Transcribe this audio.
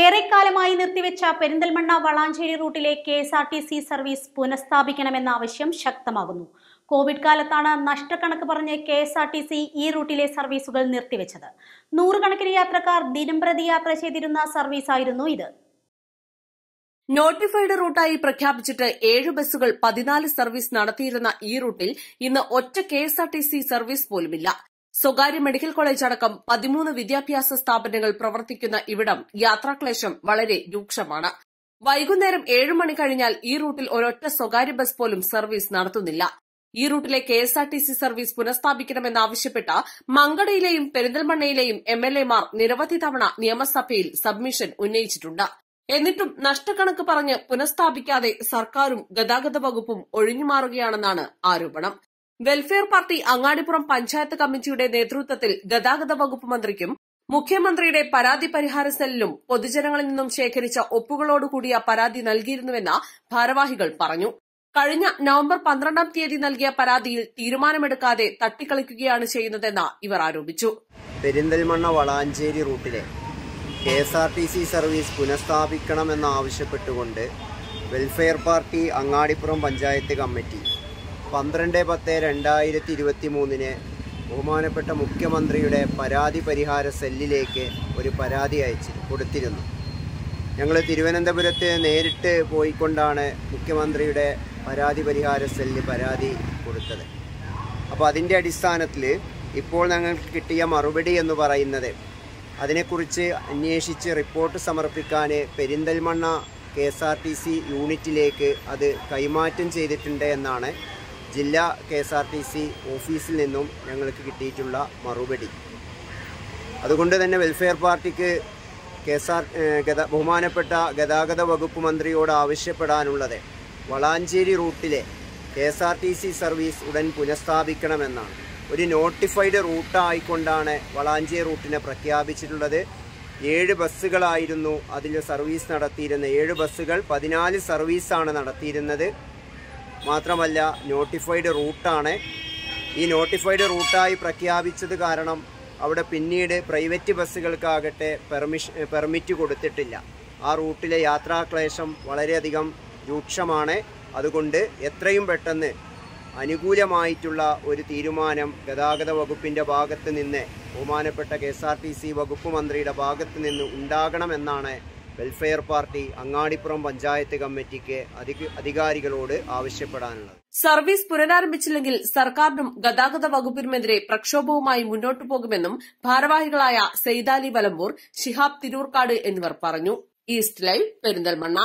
ഏറെക്കാലമായി നിർത്തിവെച്ച Perinthalmanna Valanchery റൂട്ടിലെ K S R T C service പുനഃസ്ഥാപിക്കണമെന്ന ആവശ്യം ശക്തമാകുന്നു. കോവിഡ് കാലത്താണ് നഷ്ടക്കണക്ക് പറഞ്ഞ് K S R T C ഈ റൂട്ടിലെ സർവീസുകൾ നിർത്തിവെച്ചത്. നൂറുകണക്കിന് യാത്രക്കാർ ദിനംപ്രതി യാത്ര ചെയ്തിരുന്ന സർവീസായിരുന്നു ഇത്. നോട്ടിഫൈഡ് റൂട്ടായി പ്രഖ്യാപിച്ചിട്ട് ഏഴ് ബസ്സുകൾ പതിനാല് സർവീസ് നടത്തിയിരുന്ന ഈ റൂട്ടിൽ ഇന്ന് ഒറ്റ K S R T C service പോലുമില്ല. സ്വകാര്യ മെഡിക്കൽ കോളേജ് അടക്കം പതിമൂന്ന് വിദ്യാഭ്യാസ സ്ഥാപനങ്ങൾ പ്രവർത്തിക്കുന്ന ഇവിടം യാത്രാക്ലേശം വളരെ രൂക്ഷമാണ്. വൈകുന്നേരം ഏഴ് മണി കഴിഞ്ഞാൽ ഈ റൂട്ടിൽ ഒരൊറ്റ സ്വകാര്യ ബസ് പോലും സർവീസ് നടത്തുന്നില്ല. ഈ റൂട്ടിലെ K S R T C service പുനഃസ്ഥാപിക്കണമെന്നാവശ്യപ്പെട്ട് മങ്കടയിലെയും പെരിന്തൽമണ്ണയിലെയും എം എൽ നിരവധി തവണ നിയമസഭയിൽ സബ്മിഷൻ ഉന്നയിച്ചിട്ടുണ്ട്. എന്നിട്ടും നഷ്ടക്കണക്ക് പറഞ്ഞ് പുനഃസ്ഥാപിക്കാതെ സർക്കാരും ഗതാഗത വകുപ്പും ഒഴിഞ്ഞുമാറുകയാണെന്നാണ് ആരോപണം. വെൽഫെയർ പാർട്ടി അങ്ങാടിപ്പുറം പഞ്ചായത്ത് കമ്മിറ്റിയുടെ നേതൃത്വത്തിൽ ഗതാഗത വകുപ്പ് മന്ത്രിക്കും മുഖ്യമന്ത്രിയുടെ പരാതി പരിഹാര സെല്ലിലും പൊതുജനങ്ങളിൽ നിന്നും ശേഖരിച്ച ഒപ്പുകളോടുകൂടിയ പരാതി നൽകിയിരുന്നുവെന്ന് ഭാരവാഹികൾ പറഞ്ഞു. കഴിഞ്ഞ നവംബർ പന്ത്രണ്ടാം തീയതി നൽകിയ പരാതിയിൽ തീരുമാനമെടുക്കാതെ തട്ടിക്കളിക്കുകയാണ് ചെയ്യുന്നതെന്ന് ഇവർ ആരോപിച്ചു. Perinthalmanna Valanchery റൂട്ടിലെ K S R T C service പുനഃസ്ഥാപിക്കണമെന്നാവശ്യപ്പെട്ടുകൊണ്ട് welfare party Angadipuram panchayat committee പന്ത്രണ്ട് പത്ത് രണ്ടായിരത്തി ഇരുപത്തി മൂന്നിന് ബഹുമാനപ്പെട്ട മുഖ്യമന്ത്രിയുടെ പരാതി പരിഹാര സെല്ലിലേക്ക് ഒരു പരാതി അയച്ച് കൊടുത്തിരുന്നു. ഞങ്ങൾ തിരുവനന്തപുരത്ത് നേരിട്ട് പോയിക്കൊണ്ടാണ് മുഖ്യമന്ത്രിയുടെ പരാതി പരിഹാര സെല്ല് പരാതി കൊടുത്തത്. അപ്പോൾ അതിന്റെ അടിസ്ഥാനത്തിൽ ഇപ്പോൾ ഞങ്ങൾക്ക് കിട്ടിയ മറുപടി എന്ന് പറയുന്നത് അതിനെക്കുറിച്ച് അന്വേഷിച്ച് റിപ്പോർട്ട് സമർപ്പിക്കാൻ Perinthalmanna K S R T C യൂണിറ്റിലേക്ക് അത് കൈമാറ്റം ചെയ്തിട്ടുണ്ട് എന്നാണ് ജില്ലാ K S R T C ഓഫീസിൽ നിന്നും ഞങ്ങൾക്ക് കിട്ടിയിട്ടുള്ള മറുപടി. അതുകൊണ്ട് തന്നെ വെൽഫെയർ പാർട്ടിക്ക് കെ എസ് ആർ ബഹുമാനപ്പെട്ട ഗതാഗത വകുപ്പ് മന്ത്രിയോട് ആവശ്യപ്പെടാനുള്ളത് Valanchery റൂട്ടിലെ K S R T C service ഉടൻ പുനഃസ്ഥാപിക്കണമെന്നാണ്. ഒരു നോട്ടിഫൈഡ് റൂട്ടായിക്കൊണ്ടാണ് വളാഞ്ചേരി റൂട്ടിനെ പ്രഖ്യാപിച്ചിട്ടുള്ളത്. ഏഴ് ബസ്സുകളായിരുന്നു അതിൽ സർവീസ് നടത്തിയിരുന്ന ഏഴ് ബസ്സുകൾ പതിനാല് സർവീസാണ് നടത്തിയിരുന്നത്. മാത്രമല്ല നോട്ടിഫൈഡ് റൂട്ടാണ് ഈ നോട്ടിഫൈഡ് റൂട്ടായി പ്രഖ്യാപിച്ചത് കാരണം അവിടെ പിന്നീട് പ്രൈവറ്റ് ബസ്സുകൾക്കാകട്ടെ പെർമിഷ് പെർമിറ്റ് കൊടുത്തിട്ടില്ല. ആ റൂട്ടിലെ യാത്രാക്ലേശം വളരെയധികം രൂക്ഷമാണ്. അതുകൊണ്ട് എത്രയും പെട്ടെന്ന് അനുകൂലമായിട്ടുള്ള ഒരു തീരുമാനം ഗതാഗത വകുപ്പിന്റെ ഭാഗത്ത് നിന്ന് ബഹുമാനപ്പെട്ട K S R T C വകുപ്പ് മന്ത്രിയുടെ ഭാഗത്ത് നിന്ന് ഉണ്ടാകണമെന്നാണ് വെൽഫെയർ പാർട്ടി അങ്ങാടിപ്പുറം പഞ്ചായത്ത് കമ്മിറ്റിക്ക് അധികാരികളോട് ആവശ്യപ്പെടാനുള്ളത്. സർവീസ് പുനരാരംഭിച്ചില്ലെങ്കിൽ സർക്കാരിനും ഗതാഗത വകുപ്പിനുമെതിരെ പ്രക്ഷോഭവുമായി മുന്നോട്ടു പോകുമെന്നും ഭാരവാഹികളായ സെയ്താലി വലമ്പൂർ ഷിഹാബ് തിരൂർക്കാട് എന്നിവർ പറഞ്ഞു. East live Perinthalmanna.